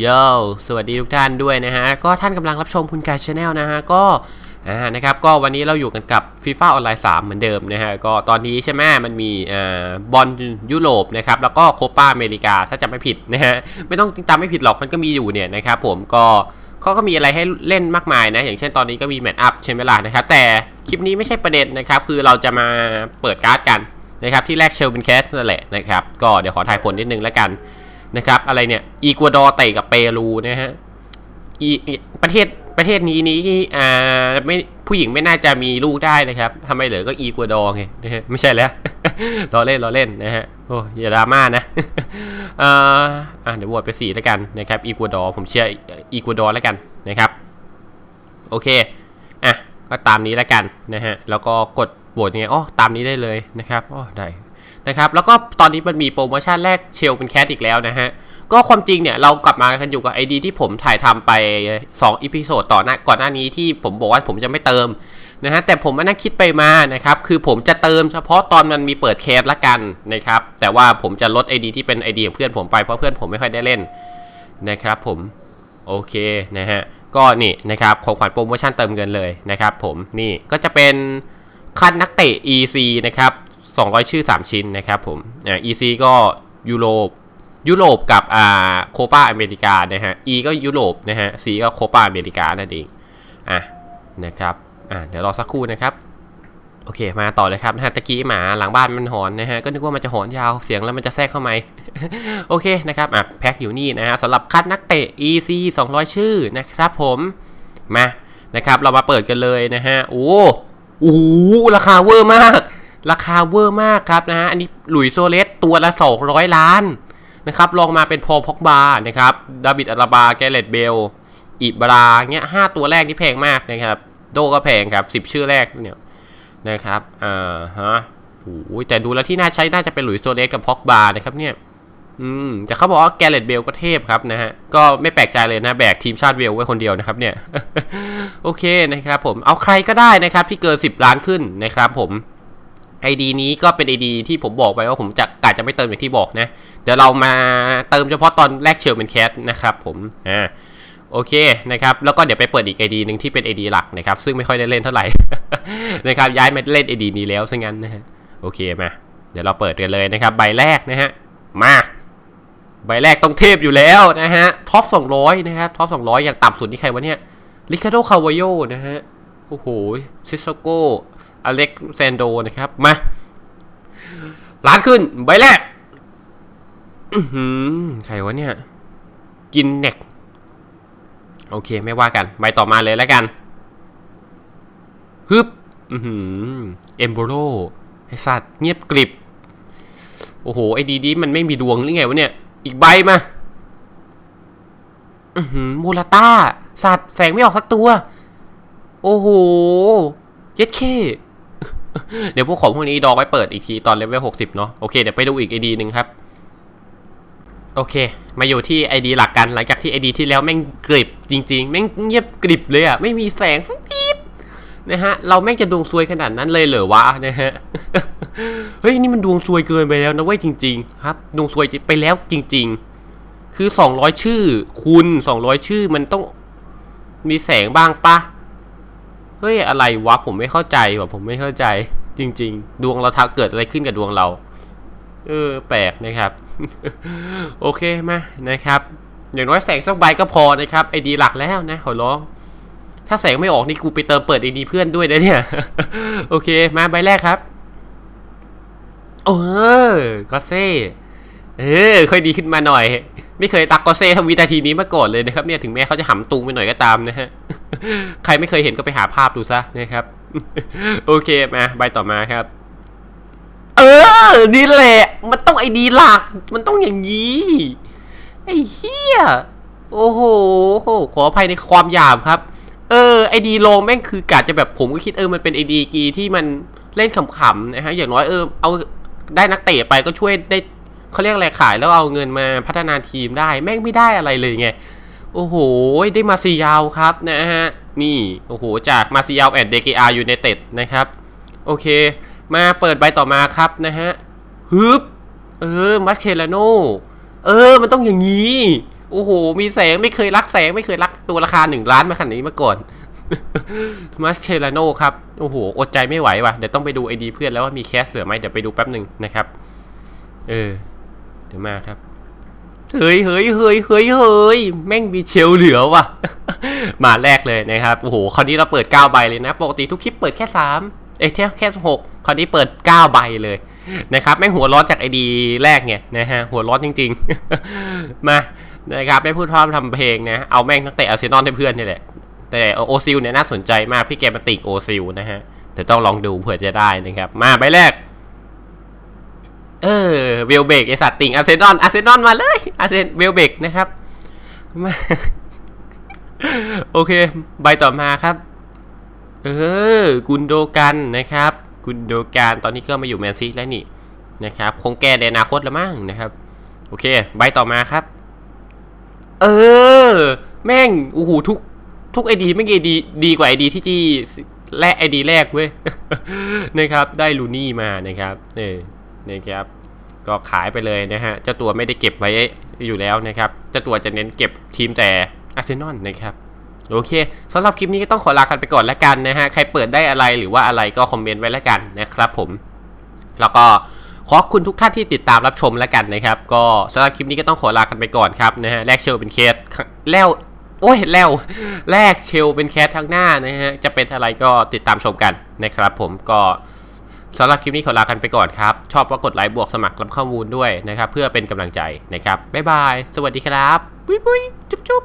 โยสวัสดีทุกท่านด้วยนะฮะ ก็ท่านกำลังรับชมคุณกายชาแนลนะฮะ ก็อ่านะครับ ก็วันนี้เราอยู่กันกับ FIFA ออนไลน์3เหมือนเดิมนะฮะ ก็ตอนนี้ใช่ไหมมันมีอ่าบอลยุโรปนะครับ แล้วก็โคปาอเมริกา ถ้าจำไม่ผิดนะฮะ ไม่ต้องจำไม่ผิดหรอก มันก็มีอยู่เนี่ยนะครับผม ก็เขาก็มีอะไรให้เล่นมากมายนะ อย่างเช่นตอนนี้ก็มีแมตช์อัพใช่ไหมล่ะนะครับ แต่คลิปนี้ไม่ใช่ประเด็นนะครับ คือเราจะมาเปิดการ์ดกันนะครับที่แรกเชลเป็นแคสนั่นแหละนะครับ ก็เดี๋ยวขอถ่ายผลนิดนึงแล้วกัน นะครับอะไรเนี่ยอีกัวดอร์เตะกับเปรูนะฮะอีประเทศประเทศนี้นี้อ่าไม่ผู้หญิงไม่น่าจะมีลูกได้นะครับทำไมเหลือก็อีกัวดอร์ไงนะฮะไม่ใช่แล้วรอเล่นรอเล่นนะฮะโอ้อย่าดราม่านะอ่ออะเดี๋ยวโหวตไปสี่แล้วกันนะครับอีกัวดอร์ผมเชื่ออีกัวดอร์แล้วกันนะครับโอเคอะก็ตามนี้แล้วกันนะฮะแล้วก็กดโหวตยังไงอ๋อตามนี้ได้เลยนะครับอ๋อได้ นะครับแล้วก็ตอนนี้มันมีโปรโมชั่นแรกเชลเป็นแคสอีกแล้วนะฮะก็ความจริงเนี่ยเรากลับมากันอยู่กับ ID ที่ผมถ่ายทำไป2อีพิโซดต่อหน้าก่อนหน้านี้ที่ผมบอกว่าผมจะไม่เติมนะฮะแต่ผมมานั่งคิดไปมานะครับคือผมจะเติมเฉพาะตอนมันมีเปิดแคสละกันนะครับแต่ว่าผมจะลด ID ที่เป็น ID ของเพื่อนผมไปเพราะเพื่อนผมไม่ค่อยได้เล่นนะครับผมโอเคนะฮะก็นี่นะครับของขวัญโปรโมชั่นเติมเงินเลยนะครับผมนี่ก็จะเป็นคัดนักเตะ EC นะครับ 200 ชื่อ 3 ชิ้นนะครับผมอ่า EC ก็ยุโรปยุโรปกับอ่าโคปาอเมริกานะฮะ E ก็ยุโรปนะฮะ C ก็โคปาอเมริกานั่นเองอะนะครับอะเดี๋ยวรอสักครู่นะครับโอเค มาต่อเลยครับนะฮะตะกี้หมาหลังบ้านมันหอนนะฮะ ก็นึกว่ามันจะหอนยาวเสียงแล้วมันจะแทรกเข้ามาโอเคนะครับอะแพ็คอยู่นี่นะฮะสำหรับคัดนักเตะ EC 200 ชื่อนะครับผมมานะครับ เรามาเปิดกันเลยนะฮะ โอ้โหราคาเวอร์มาก ราคาเวอร์มากครับนะฮะอันนี้หลุยส์โซเลสตัวละ 200 ล้านนะครับลองมาเป็นพอลพ็อกบานะครับดาวิดอัลาบาแกเรตเบลอิบราเงี้ยห้าตัวแรกนี่แพงมากนะครับ โดก็แพงครับสิบชื่อแรกเนี่ยนะครับอ่าฮะโอ้ยแต่ดูแล้วที่น่าใช้น่าจะเป็นหลุยส์โซเลสกับพ็อกบานะครับเนี่ยอืมแต่เขาบอกว่าแกเรตเบลก็เทพครับนะฮะ ก็ไม่แปลกใจเลยนะแบกทีมชาติเวลไว้คนเดียวนะครับเนี่ย โอเคนะครับผมเอาใครก็ได้นะครับที่เกิน 10 ล้านขึ้นนะครับผม ไอดีนี้ก็เป็นไอดีที่ผมบอกไปว่าผมจะกะจะไม่เติมอย่างที่บอกนะ เดี๋ยวเรามาเติมเฉพาะตอนแรกเชิญเป็นแคสนะครับผม อ่า โอเคนะครับ แล้วก็เดี๋ยวไปเปิดอีกไอดีหนึ่งที่เป็นไอดีหลักนะครับ ซึ่งไม่ค่อยได้เล่นเท่าไหร่นะครับ ย้ายมาเล่นไอดีนี้แล้วซะงั้นนะฮะ โอเคมา เดี๋ยวเราเปิดกันเลยนะครับ ใบแรกนะฮะ มา ใบแรกต้องเทพอยู่แล้วนะฮะ ท็อป200 นะครับ ท็อป200 อย่างต่ำสุดนี่ใครวะเนี่ย ลิคาโด คาวโยนะฮะ โอ้โห ซิสโก อเล็กซานโดนะครับ มาล้านขึ้นใบแรกใครวะเนี่ย กินเน็ก โอเคไม่ว่ากัน ใบต่อมาเลยแล้วกันฮึบเอมโบโรไอสัตว์เงียบกริบ โอ้โห ไอดีดีมันไม่มีดวงหรือไงวะเนี่ย อีกใบมาอืมูลาต้า สัตว์แสงไม่ออกสักตัว โอ้โห เย็ดเค เดี๋ยวพวกของพวกนี้ดอไว้เปิดอีกทีตอนเลเวล60เนาะโอเคเดี๋ยวไปดูอีกไอดีหนึ่งครับ โอเค มาอยู่ที่ไอดีหลักกันหลังจากที่ไอดีที่แล้วแม่งกริบจริง ๆ แม่งเงียบกริบเลยอะไม่มีแสงสักนิดนะฮะ เราแม่งจะดวงซวยขนาดนั้นเลยเหรอวะนะฮะเฮ้ยนี่มันดวงซวยเกินไปแล้วนะเว้ยจริง ๆ ครับ ดวงซวยไปแล้วจริง ๆ คือ 200 ชื่อคุณ200 ชื่อมันต้องมีแสงบ้างปะ เฮ้ยอะไรวะผมไม่เข้าใจว่ะผมไม่เข้าใจ จริง ๆ ดวงเราทักเกิดอะไรขึ้นกับดวงเรา เออ แปลกนะครับ โอเคมานะครับ อย่างน้อยแสงสักใบก็พอนะครับไอดีหลักแล้วนะขอร้อง ถ้าแสงไม่ออกนี่กูไปเติมเปิดไอดีเพื่อนด้วยนะเนี่ย โอเคมาใบแรกครับเออก็เซ่เออค่อยดีขึ้นมาหน่อย ไม่เคยตักก็เซ่ทำวินาทีนี้มาก่อนเลยนะครับเนี่ยถึงแม้เขาจะหำตูงไปหน่อยก็ตามนะฮะ ใครไม่เคยเห็นก็ไปหาภาพดูซะนะครับ โอเคมาใบต่อมาครับ เออ นี่แหละ มันต้องไอดีหลัก มันต้องอย่างนี้ ไอเหี้ยโอ้โห ขออภัยในความหยาบครับ เออ ไอดีโลแม่งคือกาจะแบบผมก็คิดเออ มันเป็นไอดีกีที่มันเล่นขำๆนะฮะ อย่างน้อยเออ เอาได้นักเตะไปก็ช่วยได้เขาเรียกอะไรขายแล้วเอาเงินมาพัฒนาทีมได้ แม่งไม่ได้อะไรเลยไง โอ้โห ได้มาซียาวครับนะฮะ นี่ โอ้โห จากมาซียาวแอนด์เดกอาร์ยูไนเต็ดนะครับ โอเค มาเปิดใบต่อมาครับนะฮะฮึบ เออ มัสเคลาโน เออ มันต้องอย่างนี้ โอ้โห มีแสงไม่เคยรักแสงไม่เคยรักตัวราคาหนึ่งล้านมาขนาดนี้มาก่อนมาสเชลาโนครับ โอ้โห อดใจไม่ไหวว่ะ เดี๋ยวต้องไปดูไอดีเพื่อนแล้วว่ามีแคสเหลือไหมเดี๋ยวไปดูแป๊บหนึ่งนะครับ เออ เดี๋ยวมาครับ เฮ้ยเฮ้ยเฮ้ยเฮ้ยเฮ้ยแม่งมีเชลเหลือว่ะ มาแรกเลยนะครับ โอ้โห คราวนี้เราเปิด 9 ใบเลยนะ ปกติทุกคลิปเปิดแค่ 3 เอ้ยแค่แค่6คราวนี้เปิด 9 ใบเลยนะครับ แม่งหัวร้อนจากไอดีแรกไงนะฮะ หัวร้อนจริง ๆ มา นะครับไม่พูดพร่ำทำเพลงนะ เอาแม่งตั้งแต่อาร์เซนอลให้เพื่อนนี่แหละ แต่โอซิลเนี่ยน่าสนใจมาก พี่แกมาติกโอซิลนะฮะเดี๋ยวต้องลองดูเผื่อจะได้นะครับ มาใบแรก เออเวลเบกไอสัตว์ติ่งอาร์เซนอลอาร์เซนอลมาเลยอาร์เซนเวลเบกนะครับ โอเค ใบต่อมาครับ เออ กุนโดกันนะครับ กุนโดกันตอนนี้ก็มาอยู่แมนซีแล้วนี่นะครับ คงแก้ในอนาคตแล้วมั้งนะครับ โอเค ใบต่อมาครับ เออ แม่งโอ้โหทุก ทุกไอดีไม่งไอดี ดีกว่าไอดีที่ที่แรกไอดีแรกเว้ยนะครับ ได้ลูนี่มานะครับ เออ นะครับก็ขายไปเลยนะฮะเจ้าตัวไม่ได้เก็บไว้อยู่แล้วนะครับเจ้าตัวจะเน้นเก็บทีมแต่อาร์เซนอลนะครับโอเคสำหรับคลิปนี้ก็ต้องขอลากันไปก่อนแล้วกันนะฮะใครเปิดได้อะไรหรือว่าอะไรก็คอมเมนต์ไว้แล้วกันนะครับผม แล้วก็ขอบคุณทุกท่านที่ติดตามรับชมแล้วกันนะครับ ก็สำหรับคลิปนี้ก็ต้องขอลากันไปก่อนครับนะฮะแลกเชลเป็นเคสแล้วโอ้ยแล้วแลกเชลเป็นแคสทั้งหน้านะฮะจะเป็นอะไรก็ติดตามชมกันนะครับผมก็ สำหรับคลิปนี้ขอลากันไปก่อนครับ ชอบก็กดไลค์บวกสมัครรับข้อมูลด้วยนะครับ เพื่อเป็นกำลังใจนะครับ บ๊ายบาย สวัสดีครับ บุ้ยบุ้ยจุ๊บจุ๊บ